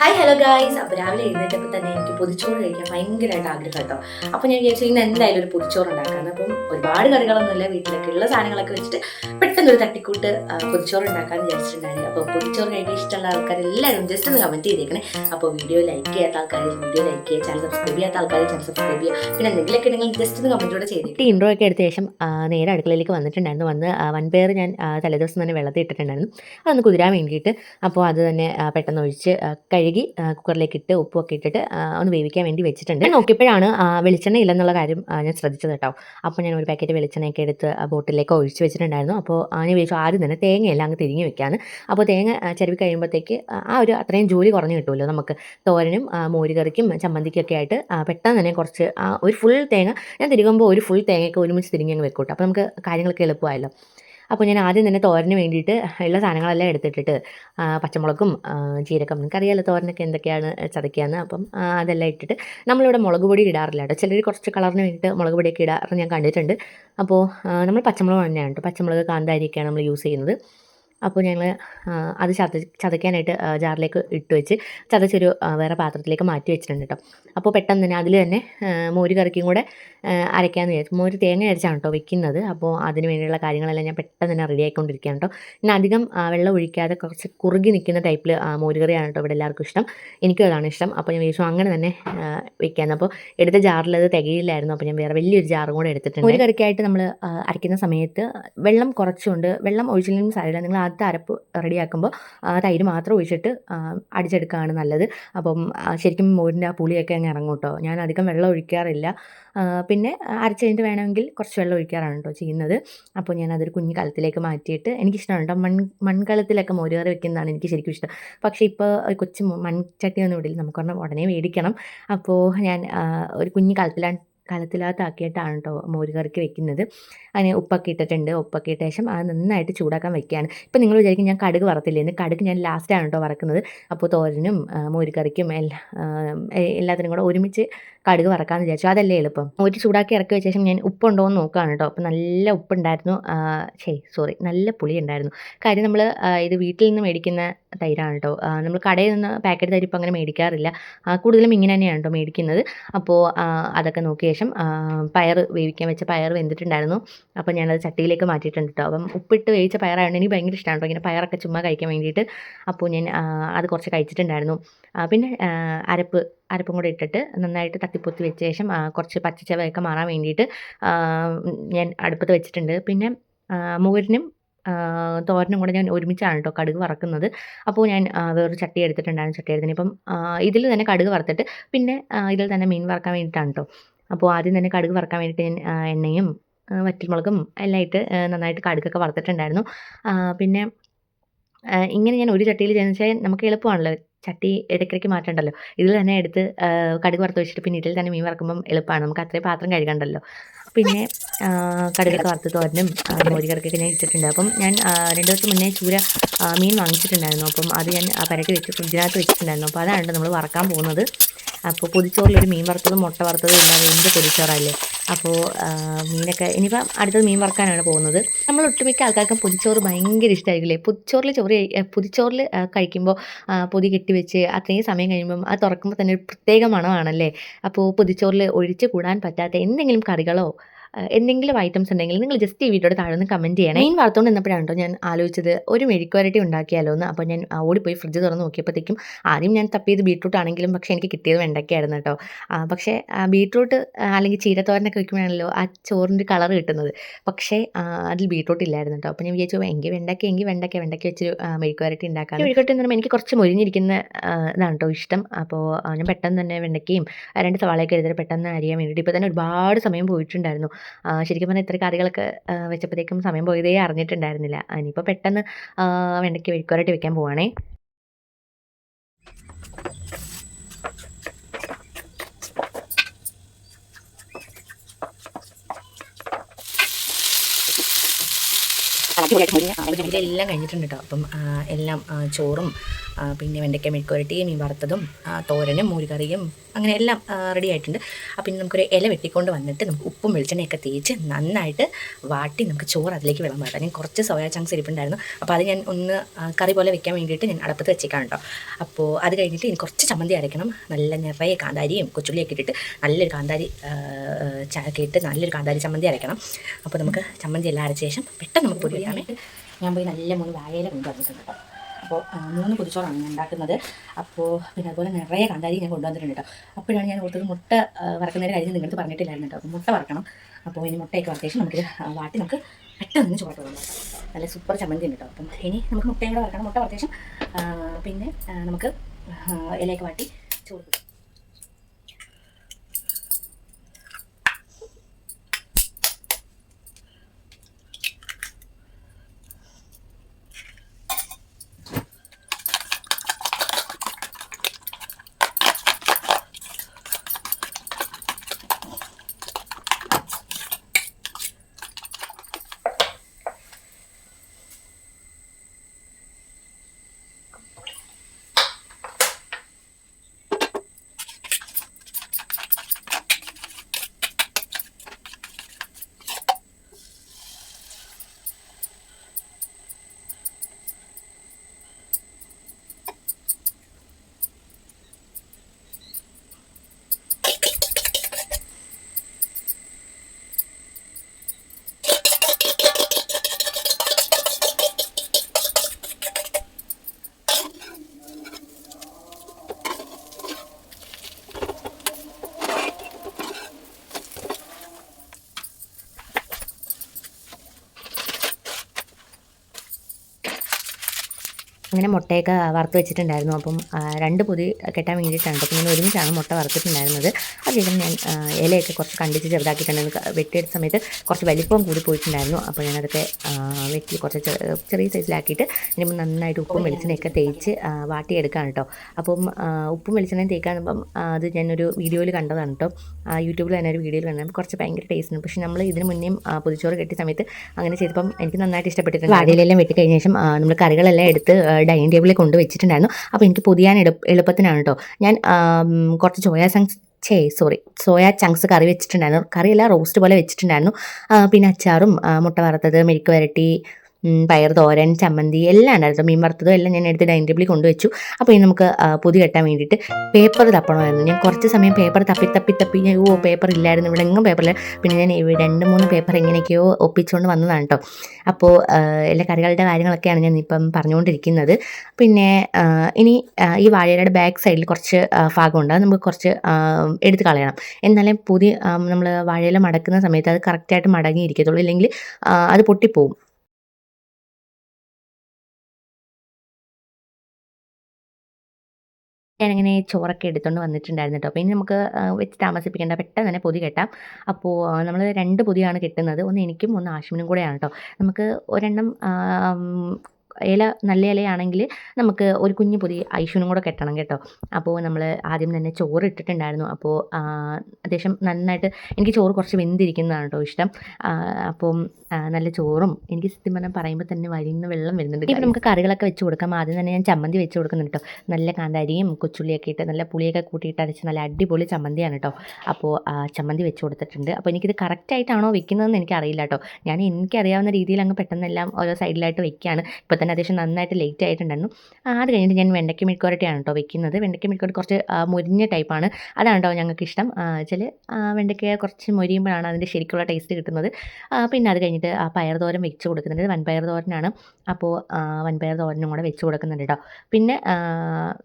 Hi hello guys അപ്പോൾ രാവിലെ എഴുന്നേറ്റപ്പോൾ തന്നെ എനിക്ക് പൊതിച്ചോറ് കഴിക്കാൻ ഭയങ്കരമായിട്ട് ആഗ്രഹം കേട്ടോ. അപ്പോൾ ഞാൻ വിചാരിച്ചു ഇന്ന് എന്തായാലും ഒരു പൊതിച്ചോറ് ഉണ്ടാക്കാം അപ്പം ഒരുപാട് കറികളൊന്നുമില്ല. വീട്ടിലൊക്കെ ഉള്ള സാധനങ്ങളൊക്കെ വെച്ചിട്ട് പെട്ടെന്ന് ഒരു തട്ടിക്കൂട്ട് പൊതിച്ചോറ് ഉണ്ടാക്കാമെന്ന് വിചാരിച്ചിട്ടുണ്ടായിരുന്നു. അപ്പോൾ പൊതിച്ചോറ് കഴിക്കാൻ ഇഷ്ടമുള്ള ആൾക്കാർ എല്ലാവരും ജസ്റ്റ് ഒന്ന് കമന്റ് ചെയ്തേക്കണേ. അപ്പോൾ വീഡിയോ ലൈക്ക് ചെയ്യാത്ത ആൾക്കാർ വീഡിയോ ലൈക്ക് ചെയ്യുക ചാനൽ സബ്സ്ക്രൈബ് ചെയ്യാത്ത ആൾക്കാർ ചാനൽ സബ്സ്ക്രൈബ് ചെയ്യുക. പിന്നെ എന്തെങ്കിലുമൊക്കെ ഉണ്ടെങ്കിൽ ജസ്റ്റ് ഒന്ന് കമന്റോടെ ചെയ്തിട്ട് ഇൻട്രോ ഒക്കെ എടുത്ത ശേഷം നേരെ അടുക്കളയിലേക്ക് വന്നിട്ടുണ്ടായിരുന്നു. വന്ന് വൻപയർ ഞാൻ തലേദിവസം തന്നെ വെള്ളത്തിൽ ഇട്ടിട്ടുണ്ടായിരുന്നു. അതൊന്ന് കുതിരാൻ വേണ്ടിയിട്ട്. അപ്പോൾ അത് തന്നെ പെട്ടെന്ന് ഒഴിച്ച് ആ, കഴുകി കുക്കറിലേക്ക് ഇട്ട് ഉപ്പൊക്കെ ഇട്ടിട്ട് ഒന്ന് വേവിക്കാൻ വേണ്ടി വെച്ചിട്ടുണ്ട്. നോക്കിയപ്പോഴാണ് വെളിച്ചെണ്ണ ഇല്ലെന്നുള്ള കാര്യം ഞാൻ ശ്രദ്ധിച്ചത് കേട്ടോ. അപ്പോൾ ഞാൻ ഒരു പാക്കറ്റ് വെളിച്ചെണ്ണയൊക്കെ എടുത്ത് ബോട്ടിലേക്ക് ഒഴിച്ച് വെച്ചിട്ടുണ്ടായിരുന്നു. അപ്പോൾ ഞാൻ വിചാരിച്ചു ആദ്യം തന്നെ തേങ്ങയെല്ലാം അങ്ങ് തിരിഞ്ഞ് വെക്കാണ് അപ്പോൾ തേങ്ങ ചെരുവി കഴിയുമ്പോഴത്തേക്ക് ആ, ഒരു അത്രയും ജോലി കുറഞ്ഞു കിട്ടുമല്ലോ നമുക്ക്. തോരനും മോരുകറിക്കും ചമ്മന്തിക്കൊക്കെ ആയിട്ട് പെട്ടെന്ന് തന്നെ കുറച്ച് ഒരു ഫുൾ തേങ്ങ ഞാൻ തിരികുമ്പോൾ ഒരു ഫുൾ തേങ്ങയൊക്കെ ഒരുമിച്ച് തിരിഞ്ഞ് അങ്ങ് വെക്കൂട്ടോ അപ്പോൾ നമുക്ക് കാര്യങ്ങളൊക്കെ എളുപ്പമായല്ലോ. അപ്പോൾ ഞാൻ ആദ്യം തന്നെ തോരന് വേണ്ടിയിട്ട് ഉള്ള സാധനങ്ങളെല്ലാം എടുത്തിട്ടിട്ട് പച്ചമുളകും ജീരകം നിങ്ങൾക്ക് നിങ്ങൾക്കറിയാലോ തോരനൊക്കെ എന്തൊക്കെയാണ് ചതയ്ക്കാന്ന്. അപ്പം അതെല്ലാം ഇട്ടിട്ട് നമ്മളിവിടെ മുളക് പൊടി ഇടാറില്ല കേട്ടോ. ചിലർ കുറച്ച് കളറിന് വേണ്ടിയിട്ട് മുളക് പൊടിയൊക്കെ ഇടാറ് ഞാൻ കണ്ടിട്ടുണ്ട്. അപ്പോൾ നമ്മൾ പച്ചമുളക് തന്നെയാണ് കേട്ടോ. പച്ചമുളക് കാന്താരിയൊക്കെയാണ് നമ്മൾ യൂസ് ചെയ്യുന്നത്. അപ്പോൾ ഞങ്ങൾ അത് ചത ചതയ്ക്കാനായിട്ട് ജാറിലേക്ക് ഇട്ട് വെച്ച് ചതച്ചൊരു വേറെ പാത്രത്തിലേക്ക് മാറ്റി വെച്ചിട്ടുണ്ട് കേട്ടോ അപ്പോൾ പെട്ടെന്ന് തന്നെ അതിൽ തന്നെ മോര് കറിക്കും കൂടെ അരയ്ക്കാമെന്ന് വിചാരിച്ചു. മോര് തേങ്ങ അരച്ചാണ് കേട്ടോ വെക്കുന്നത്. അപ്പോൾ അതിന് വേണ്ടിയുള്ള കാര്യങ്ങളെല്ലാം ഞാൻ പെട്ടെന്ന് തന്നെ റെഡി ആയിക്കൊണ്ടിരിക്കുകയാണ് കേട്ടോ ഞാൻ അധികം വെള്ളം ഒഴിക്കാതെ കുറച്ച് കുറുകി നിൽക്കുന്ന ടൈപ്പിൽ മോര് കറിയാണ് കേട്ടോ ഇവിടെ എല്ലാവർക്കും ഇഷ്ടം. എനിക്കും അതാണ് ഇഷ്ടം. അപ്പോൾ ഞാൻ വിചാരിച്ചു അങ്ങനെ തന്നെ വെക്കാമെന്ന് അപ്പോൾ എടുത്ത ജാറിൽ അത് തികയില്ലായിരുന്നു. അപ്പോൾ ഞാൻ വേറെ വലിയൊരു ജാറും കൂടെ എടുത്തിട്ടുണ്ട്. ഒരു കറിക്കായിട്ട് നമ്മൾ അരയ്ക്കുന്ന സമയത്ത് വെള്ളം കുറച്ചുകൊണ്ട് വെള്ളം ഒഴിച്ചില്ലെങ്കിലും സാരമില്ല. നിങ്ങൾ ആദ്യത്തെ അരപ്പ് റെഡിയാക്കുമ്പോൾ തൈര് മാത്രം ഒഴിച്ചിട്ട് അടിച്ചെടുക്കുകയാണ് നല്ലത്. അപ്പം ശരിക്കും മോരിന്റെ ആ പുളിയൊക്കെ അങ്ങ് ഇറങ്ങും കേട്ടോ. ഞാൻ അധികം വെള്ളം ഒഴിക്കാറില്ല. പിന്നെ അരച്ച് കഴിഞ്ഞിട്ട് വേണമെങ്കിൽ കുറച്ച് വെള്ളം ഒഴിക്കാറാണ് കേട്ടോ ചെയ്യുന്നത്. അപ്പോൾ ഞാൻ അതൊരു കുഞ്ഞു കലത്തിലേക്ക് മാറ്റിയിട്ട് എനിക്കിഷ്ടമാണ് കേട്ടോ. മൺ മൺകലത്തിലൊക്കെ മോര് കറി വെക്കുന്നതാണ് എനിക്ക് ശരിക്കും ഇഷ്ടം. പക്ഷേ ഇപ്പോൾ കൊച്ചു മൺചട്ടി ഒന്നും ഇടില്ല പറഞ്ഞാൽ ഉടനെ മേടിക്കണം. അപ്പോൾ ഞാൻ ഒരു കുഞ്ഞു കലത്തിലാണ് കലത്തിനകത്താക്കിയിട്ടാണ് കേട്ടോ മോര് കറിക്ക് വെക്കുന്നത്. അതിന് ഉപ്പൊക്കെ ഇട്ടിട്ടുണ്ട്. ഉപ്പൊക്കെ ഇട്ട ശേഷം അത് നന്നായിട്ട് ചൂടാക്കാൻ വെക്കുകയാണ് ഇപ്പം നിങ്ങൾ വിചാരിക്കും ഞാൻ കടുക് വറത്തില്ലേ? എന്ന് കടുക് ഞാൻ ലാസ്റ്റാണ് കേട്ടോ വറക്കുന്നത്. അപ്പോൾ തോരനും മോരുകറിക്കും മോര് കറിക്കും എല്ലാ എല്ലാത്തിനും കൂടെ ഒരുമിച്ച് കടുക് വറക്കാമെന്ന് വിചാരിച്ചു. അതല്ലേ എളുപ്പം. ഒരു ചൂടാക്കി ഇറക്കി വെച്ച ശേഷം ഞാൻ ഉപ്പുണ്ടോ എന്ന് നോക്കുകയാണ് കേട്ടോ അപ്പോൾ നല്ല ഉപ്പുണ്ടായിരുന്നു. ശരി സോറി നല്ല പുളി ഉണ്ടായിരുന്നു കാര്യം നമ്മൾ ഇത് വീട്ടിൽ നിന്ന് മേടിക്കുന്ന തൈരാണ് കേട്ടോ നമ്മൾ കടയിൽ നിന്ന് പാക്കറ്റ് തൈര് അങ്ങനെ മേടിക്കാറില്ല. കൂടുതലും ഇങ്ങനെ തന്നെയാണ് കേട്ടോ മേടിക്കുന്നത്. അപ്പോൾ അതൊക്കെ നോക്കിയ ശേഷം പയർ വേവിക്കാൻ വെച്ച പയർ വെന്തിട്ടുണ്ടായിരുന്നു. അപ്പോൾ ഞാനത് ചട്ടിയിലേക്ക് മാറ്റിയിട്ടുണ്ട് കേട്ടോ അപ്പം ഉപ്പിട്ട് വേവിച്ച പയറായതുകൊണ്ട് എനിക്ക് ഭയങ്കര ഇഷ്ടമാണ് കേട്ടോ ഇങ്ങനെ പയറൊക്കെ ചുമ്മാ കഴിക്കാൻ വേണ്ടിയിട്ട്. അപ്പോൾ ഞാൻ അത് കുറച്ച് കഴിച്ചിട്ടുണ്ടായിരുന്നു. പിന്നെ അരപ്പ് അരപ്പും കൂടെ ഇട്ടിട്ട് നന്നായിട്ട് തട്ടിപ്പൊത്തി വെച്ച ശേഷം കുറച്ച് പച്ചച്ചവയൊക്കെ മാറാൻ വേണ്ടിയിട്ട് ഞാൻ അടുപ്പത്ത് വെച്ചിട്ടുണ്ട്. പിന്നെ ആ, മോരിനും തോരനും കൂടെ ഞാൻ ഒരുമിച്ചാണ് കേട്ടോ കടുക് വറക്കുന്നത്. അപ്പോൾ ഞാൻ വേറൊരു ചട്ടി എടുത്തിട്ടുണ്ടായിരുന്നു ചട്ടി എടുത്തിന്. ഇപ്പം ഇതിൽ തന്നെ കടുക് വറുത്തിട്ട് പിന്നെ ഇതിൽ തന്നെ മീൻ വറക്കാൻ വേണ്ടിയിട്ടാണ് കേട്ടോ. അപ്പോൾ ആദ്യം തന്നെ കടുക് വറക്കാൻ വേണ്ടിയിട്ട് ഞാൻ എണ്ണയും വറ്റിമുളകും എല്ലാം ഇട്ട് നന്നായിട്ട് കടുകൊക്കെ വറുത്തിട്ടുണ്ടായിരുന്നു. പിന്നെ ഇങ്ങനെ ഞാൻ ഒരു ചട്ടിയിൽ ചെയ്യുന്ന വെച്ചാൽ നമുക്ക് എളുപ്പമാണല്ലോ ചട്ടി ഇടയ്ക്കിടയ്ക്ക് മാറ്റണ്ടല്ലോ. ഇതിൽ തന്നെ എടുത്ത് കടുക് വറുത്ത് വെച്ചിട്ട് പിന്നെ ഇതിൽ തന്നെ മീൻ വറക്കുമ്പം എളുപ്പമാണ് നമുക്ക് അത്രയും പാത്രം കഴുകണ്ടല്ലോ. പിന്നെ കടുകൊക്കെ വറുത്ത് തോരനും മോരി മോര് ഞാൻ ഇട്ടിട്ടുണ്ട്. അപ്പം ഞാൻ രണ്ട് ദിവസം മുന്നേ ചൂര മീൻ വാങ്ങിച്ചിട്ടുണ്ടായിരുന്നു. അപ്പം അത് ഞാൻ പുരട്ടി വെച്ച് ഫ്രിഡ്ജിനകത്ത് വെച്ചിട്ടുണ്ടായിരുന്നു. അപ്പോൾ അതാണ് നമ്മൾ വറക്കാൻ പോകുന്നത്. അപ്പോൾ പൊതിച്ചോറിലൊരു മീൻ വറുത്തതും മുട്ട വറുത്തതും ഉണ്ടാകും എന്ത് പൊതിച്ചോറല്ലേ അപ്പോൾ മീനൊക്കെ ഇനിയിപ്പം അടുത്തത് മീൻ വറക്കാനാണ് പോകുന്നത്. നമ്മൾ ഒട്ടുമിക്ക ആൾക്കാർക്കും പുതിച്ചോറ് ഭയങ്കര ഇഷ്ടമായിരിക്കില്ലേ പുതിച്ചോറിൽ ചോറ് പൊതിച്ചോറിൽ കഴിക്കുമ്പോൾ പൊതി കെട്ടിവെച്ച് അത്രയും സമയം കഴിയുമ്പം അത് തുറക്കുമ്പോൾ തന്നെ ഒരു പ്രത്യേക മണമാണല്ലേ? അപ്പോൾ പുതിച്ചോറിൽ ഒഴിച്ച് കൂടാൻ പറ്റാത്ത എന്തെങ്കിലും കറികളോ എന്തെങ്കിലും ഐറ്റംസ് ഉണ്ടെങ്കിൽ നിങ്ങൾ ജസ്റ്റ് ഈ വീഡിയോയുടെ താഴെ ഒന്ന് കമന്റ് ചെയ്യണേ. മീൻ വറുത്തുകൊണ്ട് നിന്നപ്പോഴാണ് കേട്ടോ ഞാൻ ആലോചിച്ചത് ഒരു മെഴുക്കുവരട്ടി ഉണ്ടാക്കിയാലോ എന്ന്. അപ്പോൾ ഞാൻ ഓടിപ്പോയി ഫ്രിഡ്ജ് തുറന്ന് നോക്കിയപ്പോഴത്തേക്കും ആദ്യം ഞാൻ തപ്പിയത് ബീട്രൂട്ട് ആണെങ്കിലും പക്ഷേ എനിക്ക് കിട്ടിയത് വെണ്ടയ്ക്കായിരുന്നു കേട്ടോ. പക്ഷേ ബീട്രൂട്ട് അല്ലെങ്കിൽ ചീരത്തോരനൊക്കെ വയ്ക്കുമ്പോഴാണല്ലോ ആ ചോറിന്റെ കളർ കിട്ടുന്നത്. പക്ഷേ അതിൽ ബീട്രൂട്ട് ഇല്ലായിരുന്നു കേട്ടോ. അപ്പോൾ ഞാൻ വിചാരിച്ചു എങ്കിൽ വെണ്ടയ്ക്ക എങ്കിൽ വെണ്ടയ്ക്ക വെണ്ടയ്ക്ക വെച്ചൊരു മെഴുക്കുവരട്ടി ഉണ്ടാക്കാം മെഴുക്കുവരട്ടി എന്ന് പറയുമ്പോൾ എനിക്ക് കുറച്ച് മുരിഞ്ഞിരിക്കുന്ന ഇതാണ് കേട്ടോ ഇഷ്ടം. അപ്പോൾ ഞാൻ പെട്ടെന്ന് തന്നെ വെണ്ടയ്ക്കയും രണ്ട് സവാളയൊക്കെ എടുത്തിട്ട് പെട്ടെന്ന് അരിയാൻ വേണ്ടിയിട്ട് ഇപ്പോൾ തന്നെ ഒരുപാട് സമയം പോയിട്ടുണ്ടായിരുന്നു. ശരിക്കും പറഞ്ഞാൽ ഇത്ര കറികളൊക്കെ വെച്ചപ്പോഴത്തേക്കും സമയം പോയതേ അറിഞ്ഞിട്ടുണ്ടായിരുന്നില്ല. ഇനിയിപ്പോൾ പെട്ടെന്ന് വെണ്ടയ്ക്ക് മെഴുക്കുവരട്ടി വെക്കാൻ പോവാണേ. ഇതെല്ലാം കഴിഞ്ഞിട്ടുണ്ട് കേട്ടോ അപ്പം എല്ലാം ചോറും പിന്നെ വെണ്ടയ്ക്ക മെഴുക്കുരട്ടിയും മീൻ വറുത്തതും തോരനും മോരുകറിയും അങ്ങനെ എല്ലാം റെഡി ആയിട്ടുണ്ട്. അപ്പം ഇനി നമുക്കൊരു ഇല വെട്ടിക്കൊണ്ട് വന്നിട്ട് നമുക്ക് ഉപ്പും വെളിച്ചെണ്ണയൊക്കെ തേച്ച് നന്നായിട്ട് വാട്ടി നമുക്ക് ചോറ് അതിലേക്ക് വിളമ്പ് കേട്ടോ ഞാൻ കുറച്ച് സോയാ ചങ്ക്സ് ഇരിപ്പുണ്ടായിരുന്നു. അപ്പോൾ അത് ഞാൻ ഒന്ന് കറി പോലെ വെക്കാൻ വേണ്ടിയിട്ട് ഞാൻ അടപ്പത്ത് വെച്ചേക്കാം കേട്ടോ. അപ്പോൾ അത് കഴിഞ്ഞിട്ട് ഇനി കുറച്ച് ചമ്മന്തി അരയ്ക്കണം. നല്ല നിറയെ കാന്താരിയും കൊച്ചുള്ളിയൊക്കെ ഇട്ടിട്ട് നല്ലൊരു കാന്താരി ഇട്ട് നല്ലൊരു കാന്താരി ചമ്മന്തി അരയ്ക്കണം. അപ്പോൾ നമുക്ക് ചമ്മന്തി എല്ലാം അരച്ച ശേഷം പെട്ടെന്ന് നമുക്ക് ഞാൻ പോയി നല്ല മൂന്ന് വാഴയില കൊണ്ടുവന്നിട്ടുണ്ട് കേട്ടോ. അപ്പോൾ മൂന്ന് പൊതിച്ചോറാണ് ഞാൻ ഉണ്ടാക്കുന്നത്. അപ്പോൾ പിന്നെ അതുപോലെ നിറയെ കാന്താരി ഞാൻ കൊണ്ടുവന്നിട്ടുണ്ട് കേട്ടോ. അപ്പോഴാണ് ഞാൻ ഓർത്തത് മുട്ട വറക്കുന്നതിന്റെ കാര്യം നിങ്ങൾക്ക് പറഞ്ഞിട്ടില്ലായിരുന്നു കേട്ടോ. മുട്ട വറക്കണം. അപ്പോൾ ഇനി മുട്ടയൊക്കെ ശേഷം നമുക്ക് വാട്ടി നമുക്ക് പെട്ടെന്ന് ചോറ് നല്ല സൂപ്പർ ചമ്മന്തി ഉണ്ട് കേട്ടോ. അപ്പം ഇനി നമുക്ക് മുട്ടയും കൂടെ വറക്കണം. മുട്ട ശേഷം പിന്നെ നമുക്ക് ഇലയൊക്കെ വാട്ടി ചോറ് അങ്ങനെ മുട്ടയൊക്കെ വറുത്ത് വെച്ചിട്ടുണ്ടായിരുന്നു. അപ്പം രണ്ട് പൊതി കെട്ടാൻ വേണ്ടിയിട്ടാണ്. അപ്പം ഞാൻ ഒരുമിച്ചാണ് മുട്ട വറുത്തിട്ടുണ്ടായിരുന്നത്. അതിലും ഞാൻ ഇലയൊക്കെ കുറച്ച് കണ്ടിച്ച് ചെറുതാക്കിയിട്ടുണ്ടായിരുന്നു വെട്ടിയെടുത്ത സമയത്ത് കുറച്ച് വലിപ്പം കൂടി പോയിട്ടുണ്ടായിരുന്നു. അപ്പോൾ ഞാനതൊക്കെ വെട്ടി കുറച്ച് ചെറിയ സൈസിലാക്കിയിട്ട് ഇനിയിപ്പോൾ നന്നായിട്ട് ഉപ്പും വെളിച്ചെണ്ണയൊക്കെ തേച്ച് വാട്ടിയെടുക്കാൻ കേട്ടോ അപ്പം ഉപ്പും വെളിച്ചെണ്ണയും തേക്കാനുമ്പം ആ, അത് ഞാനൊരു വീഡിയോയിൽ കണ്ടതാണ് കേട്ടോ യൂട്യൂബിൽ തന്നെ ഒരു വീഡിയോയിൽ കണ്ടത് കുറച്ച് ഭയങ്കര ടേസ്റ്റ് ഉണ്ട് പക്ഷേ നമ്മൾ ഇതിന് മുന്നേയും പൊതിച്ചോറ് കെട്ടിയ സമയത്ത് അങ്ങനെ ചെയ്തപ്പം എനിക്ക് നന്നായിട്ട് ഇഷ്ടപ്പെട്ടിട്ടുണ്ട്. വാടിയിലെല്ലാം വെട്ടി കഴിഞ്ഞ ശേഷം നമ്മൾ കറികളെല്ലാം എടുത്ത് ഡൈനിങ് ടേബിളിൽ കൊണ്ട് വെച്ചിട്ടുണ്ടായിരുന്നു അപ്പോൾ എനിക്ക് പൊതിയാൻ എളുപ്പ എളുപ്പത്തിനാണ് കേട്ടോ ഞാൻ കുറച്ച് സോയാ ചങ്ക്സ് ഛേ സോറി സോയ ചങ്ക്സ് കറി വെച്ചിട്ടുണ്ടായിരുന്നു. കറിയല്ല റോസ്റ്റ് പോലെ വെച്ചിട്ടുണ്ടായിരുന്നു. പിന്നെ അച്ചാറും മുട്ട വറുത്തത് മെഴുക്ക് വരട്ടി പയർ തോരൻ ചമ്മന്തി എല്ലാം ഉണ്ടായിരുന്നു. മീൻ വറുത്തതും എല്ലാം ഞാൻ എടുത്ത് ഡൈനിങ് ടേബിളിൽ കൊണ്ടുവച്ചു. അപ്പോൾ ഇനി നമുക്ക് പുതി കെട്ടാൻ വേണ്ടിയിട്ട് പേപ്പർ തപ്പണമായിരുന്നു. ഞാൻ കുറച്ച് സമയം പേപ്പർ തപ്പി തപ്പി തപ്പി ഓ പേപ്പർ ഇല്ലായിരുന്നു. ഇവിടെ എങ്ങും പേപ്പറില്ല പിന്നെ ഞാൻ രണ്ട് മൂന്ന് പേപ്പർ എങ്ങനെയൊക്കെയോ ഒപ്പിച്ചുകൊണ്ട് വന്നതാണ് കേട്ടോ അപ്പോൾ എല്ലാ കറികളുടെ കാര്യങ്ങളൊക്കെയാണ് ഞാൻ ഇപ്പം പറഞ്ഞുകൊണ്ടിരിക്കുന്നത്. പിന്നെ ഇനി ഈ വാഴയുടെ ബാക്ക് സൈഡിൽ കുറച്ച് ഭാഗമുണ്ട്. അത് നമുക്ക് കുറച്ച് എടുത്ത് കളയണം. എന്നാലേ പുതിയ നമ്മൾ വാഴയില മടക്കുന്ന സമയത്ത് അത് കറക്റ്റായിട്ട് മടങ്ങിയിരിക്കത്തുള്ളൂ. ഇല്ലെങ്കിൽ അത് പൊട്ടിപ്പോവും. ഞാനിങ്ങനെ ചോറൊക്കെ എടുത്തുകൊണ്ട് വന്നിട്ടുണ്ടായിരുന്നു കേട്ടോ അപ്പോൾ ഇനി നമുക്ക് വെച്ച് താമസിപ്പിക്കേണ്ട. പെട്ടെന്ന് തന്നെ പൊതി കെട്ടാം. അപ്പോൾ നമ്മൾ രണ്ട് പൊതിയാണ് കെട്ടുന്നത്. ഒന്ന് എനിക്കും ഒന്ന് ആശുവിനും കൂടെയാണ് കേട്ടോ നമുക്ക് ഒരെണ്ണം ഇല നല്ല ഇലയാണെങ്കിൽ നമുക്ക് ഒരു കുഞ്ഞു പൊതി ഐഷുനും കൂടെ കെട്ടണം കേട്ടോ. അപ്പോൾ നമ്മൾ ആദ്യം തന്നെ ചോറ് ഇട്ടിട്ടുണ്ടായിരുന്നു. അപ്പോൾ അത്യാവശ്യം നന്നായിട്ട് എനിക്ക് ചോറ് കുറച്ച് വെന്തിരിക്കുന്നതാണ് കേട്ടോ ഇഷ്ടം. അപ്പം നല്ല ചോറും എനിക്ക് സത്യം പറഞ്ഞാൽ പറയുമ്പോൾ തന്നെ വരുന്ന വെള്ളം വരുന്നുണ്ട് ഇപ്പം നമുക്ക് കറികളൊക്കെ വെച്ച് കൊടുക്കാം. ആദ്യം തന്നെ ഞാൻ ചമ്മന്തി വെച്ച് കൊടുക്കുന്നുണ്ട് കേട്ടോ. നല്ല കാന്താരിയും കൊച്ചുള്ളിയൊക്കെ ഇട്ട് നല്ല പുളിയൊക്കെ കൂട്ടിയിട്ട് അരച്ച് നല്ല അടിപൊളി ചമ്മന്തിയാണ് കേട്ടോ. അപ്പോൾ ചമ്മന്തി വെച്ച് കൊടുത്തിട്ടുണ്ട്. അപ്പോൾ എനിക്കിത് കറക്റ്റായിട്ടാണോ വെക്കുന്നതെന്ന് എനിക്കറിയില്ല കേട്ടോ. ഞാൻ എനിക്കറിയാവുന്ന രീതിയിൽ അങ്ങ് പെട്ടെന്നെല്ലാം ഓരോ സൈഡിലായിട്ട് വെക്കുകയാണ് ഇപ്പോൾ തന്നെ അത്യാവശ്യം നന്നായിട്ട് ലേറ്റ് ആയിട്ടുണ്ടായിരുന്നു. അത് കഴിഞ്ഞിട്ട് ഞാൻ വെണ്ടയ്ക്ക മെഴുക്കുവരട്ടിയാണ് കേട്ടോ വെക്കുന്നത്. വെണ്ടയ്ക്ക മെഴുക്കുവരട്ടി കുറച്ച് മുരിഞ്ഞ ടൈപ്പാണ് അതാണ് കേട്ടോ ഞങ്ങൾക്ക് ഇഷ്ടം ചില വെണ്ടയ്ക്ക കുറച്ച് മുരിയുമ്പോഴാണ് അതിന്റെ ശരിക്കുള്ള ടേസ്റ്റ് കിട്ടുന്നത്. പിന്നെ അത് കഴിഞ്ഞിട്ട് ആ പയർ തോരൻ വെച്ച് കൊടുക്കുന്നുണ്ട്. വൻപയർ തോരനാണ്. അപ്പോൾ വൻപയർ തോരനും കൂടെ വെച്ച് കൊടുക്കുന്നുണ്ട് കേട്ടോ പിന്നെ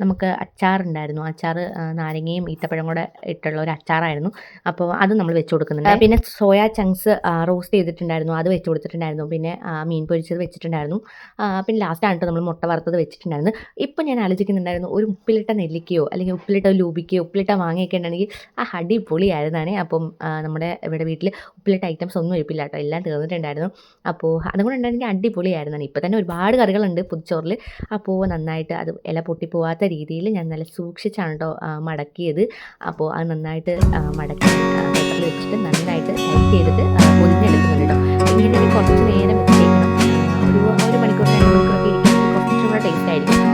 നമുക്ക് അച്ചാറുണ്ടായിരുന്നു അച്ചാർ നാരങ്ങയും ഈത്തപ്പഴം കൂടെ ഇട്ടുള്ള ഒരു അച്ചാറായിരുന്നു. അപ്പോൾ അത് നമ്മൾ വെച്ച് കൊടുക്കുന്നുണ്ട്. പിന്നെ സോയാ ചങ്ക്സ് റോസ്റ്റ് ചെയ്തിട്ടുണ്ടായിരുന്നു. അത് വെച്ച് കൊടുത്തിട്ടുണ്ടായിരുന്നു. പിന്നെ മീൻ പൊരിച്ചത് വെച്ചിട്ടുണ്ടായിരുന്നു. പിന്നെ ലാസ്റ്റാണ് കേട്ടോ നമ്മൾ മുട്ട വറുത്തത് വെച്ചിട്ടുണ്ടായിരുന്നു ഇപ്പം ഞാൻ ആലോചിക്കുന്നുണ്ടായിരുന്നു ഒരു ഉപ്പിലിട്ട നെല്ലിക്കയോ അല്ലെങ്കിൽ ഉപ്പിലിട്ട ലൂബിക്കയോ ഉപ്പിലിട്ട മാങ്ങയൊക്കെ ഉണ്ടെങ്കിൽ ആ അടിപൊളിയായിരുന്നാണ്. അപ്പം നമ്മുടെ ഇവിടെ വീട്ടിൽ ഉപ്പിലിട്ട ഐറ്റംസ് ഒന്നും ഇരിപ്പില്ല കേട്ടോ എല്ലാം തീർന്നിട്ടുണ്ടായിരുന്നു. അപ്പോൾ അതും കൂടെ ആയിരുന്നു അടിപൊളിയായിരുന്നു ഇപ്പം തന്നെ ഒരുപാട് കറികളുണ്ട് പുതുച്ചോറിൽ അപ്പോൾ നന്നായിട്ട് അത് ഇല പൊട്ടിപ്പോവാത്ത രീതിയിൽ ഞാൻ നല്ല സൂക്ഷിച്ചാണ് കേട്ടോ മടക്കിയത്. അപ്പോൾ അത് നന്നായിട്ട് മടക്കി വെച്ചിട്ട് നന്നായിട്ട് ടൈറ്റ് ചെയ്തിട്ട് പൊതിഞ്ഞെടുക്കുന്നുണ്ട് കേട്ടോ ഇങ്ങനെ കുറച്ച് നേരം ഫോട്ടോ ഒക്കെ നമുക്ക് കിരിക്കാൻ കുറച്ചും കൂടെ ടേസ്റ്റ് ആയിരിക്കും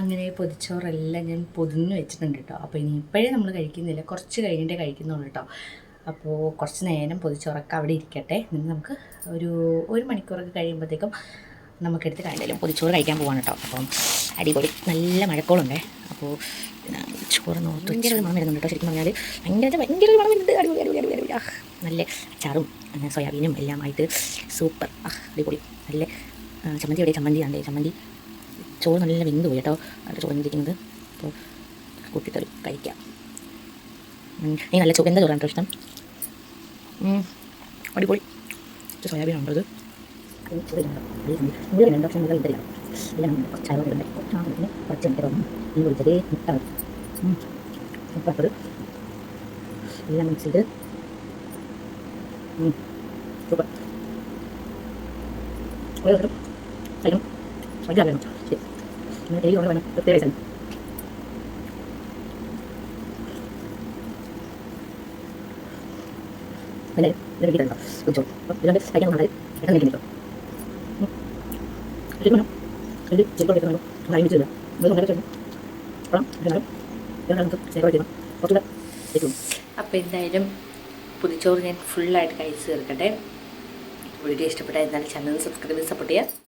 അങ്ങനെ പൊതിച്ചോറെല്ലാം ഞാൻ പൊതിഞ്ഞ് വെച്ചിട്ടുണ്ട് കേട്ടോ. അപ്പോൾ ഇനി ഇപ്പോഴേ നമ്മൾ കഴിക്കുന്നില്ല. കുറച്ച് കഴിഞ്ഞിട്ടേ കഴിക്കുന്നുള്ളൂ കേട്ടോ. അപ്പോൾ കുറച്ച് നേരം പൊതിച്ചോറൊക്കെ അവിടെ ഇരിക്കട്ടെ. നമുക്ക് ഒരു ഒരു മണിക്കൂറൊക്കെ കഴിയുമ്പോഴത്തേക്കും നമുക്കെടുത്ത് കഴിഞ്ഞാലും പൊതിച്ചോറ് കഴിക്കാൻ പോവാണ് കേട്ടോ. അപ്പം അടിപൊളി നല്ല മഴക്കോളുണ്ടേ. അപ്പോൾ ചോറ് നോർത്ത് ഭയങ്കര മണം വരുന്നുണ്ട് കേട്ടോ. ശരിക്കും പറഞ്ഞാൽ ഭയങ്കര ഭയങ്കര മണം വരുന്നുണ്ട്. അടിപൊളി അടിപൊളി അടിപൊളി നല്ല അച്ചാറും സോയാബീനും എല്ലാം ആയിട്ട് സൂപ്പർ അടിപൊളി. നല്ല ചമ്മന്തി എവിടെ ചമ്മന്തി ആണ്ടേ ചമ്മന്തി ചോറ് നല്ല വെന്ത് പോയി കേട്ടോ. നല്ല ചോറ് വെന്തിരിക്കുന്നത്. അപ്പോൾ കൂട്ടിത്തറി കഴിക്കാം. നീ നല്ല ചോറ് എന്താ ചോറാണ് ഇഷ്ടം? അടിപൊളി. സോയാബീൻ ഉണ്ടോ ഇത്? ഓരോരുത്തരും കഴിക്കണം. അങ്ങനെ എരിവ് വേണം പ്രത്യേക രസം അല്ലേ ഇത് കിട്ടണ്ടോ കുറിച്ചോ അപ്പം ഇതുകൊണ്ട് കഴിക്കാൻ നന്നായി പെട്ടെന്ന് കിട്ടുന്നു ശരിക്കും ഇത് ചിലപ്പോൾ കിട്ടുന്നുണ്ടോ നമ്മൾ നമുക്ക് ചേർത്ത് ചെയ്യണം കുറച്ചുകൂടെ ഏറ്റവും അപ്പോൾ എന്തായാലും പുതിച്ചോറ് ഞാൻ ഫുള്ളായിട്ട് കഴിച്ച് തീർക്കട്ടെ. വീഡിയോ ഇഷ്ടപ്പെട്ടാൽ എന്നാലും ചാനൽ സബ്സ്ക്രൈബ് സപ്പോർട്ട് ചെയ്യുക